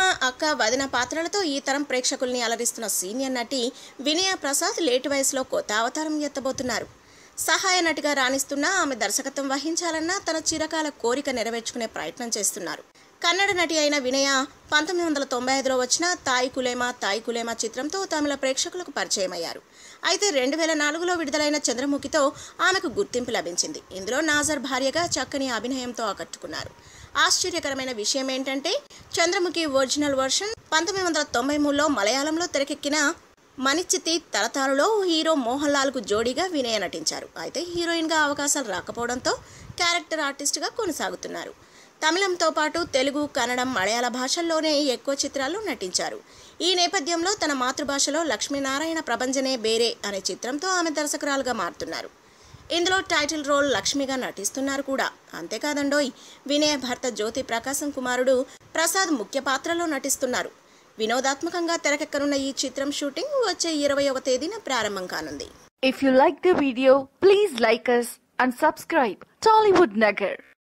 అమ్మ అక్క వదిన పాత్రలతో ఈ తరం ప్రేక్షకుల్ని అలరిస్తున్న సీనియర్ నటి వినయ ప్రసాద్ లేటు వయసులో కొత్త అవతారం ఎత్తబోతున్నారు. సహాయ నటిగా రాణిస్తున్న ఆమె దర్శకత్వం వహించాలన్న తన చిరకాల కోరిక నెరవేర్చుకునే ప్రయత్నం చేస్తున్నారు. కన్నడ నటి అయిన వినయ పంతొమ్మిది వందల తొంభై ఐదులో వచ్చిన తాయి కులేమా తాయి కులేమా చిత్రంతో తమిళ ప్రేక్షకులకు పరిచయమయ్యారు. అయితే రెండు వేల నాలుగులో విడుదలైన చంద్రముఖితో ఆమెకు గుర్తింపు లభించింది. ఇందులో నాజర్ భార్యగా చక్కని అభినయంతో ఆకట్టుకున్నారు. ఆశ్చర్యకరమైన విషయం ఏంటంటే చంద్రముఖి ఒరిజినల్ వర్షన్ పంతొమ్మిది వందల తొంభై మూడులో మలయాళంలో తెరకెక్కిన మనిచితి తరతారులో హీరో మోహన్ లాల్కు జోడీగా వినయ నటించారు. అయితే హీరోయిన్గా అవకాశాలు రాకపోవడంతో క్యారెక్టర్ ఆర్టిస్ట్గా కొనసాగుతున్నారు. తమిళంతో పాటు తెలుగు కన్నడం మలయాళ భాషల్లోనే ఎక్కువ చిత్రాల్లో నటించారు. ఈ నేపథ్యంలో తన మాతృభాషలో లక్ష్మీనారాయణ ప్రభంజనే బేరే అనే చిత్రంతో ఆమె దర్శకురాలుగా మారుతున్నారు. ఇందులో టైటిల్ రోల్ లక్ష్మిగా నటిస్తున్నారు కూడా. అంతేకాదండోయ్ వినయ భర్త జ్యోతి ప్రకాశం కుమారుడు ప్రసాద్ ముఖ్య పాత్రలో నటిస్తున్నారు. వినోదాత్మకంగా తెరకెక్కనున్న ఈ చిత్రం షూటింగ్ వచ్చే ఇరవై ఒక తేదీన ప్రారంభం కానుంది. If you like the video please like us and subscribe Tollywood Nagar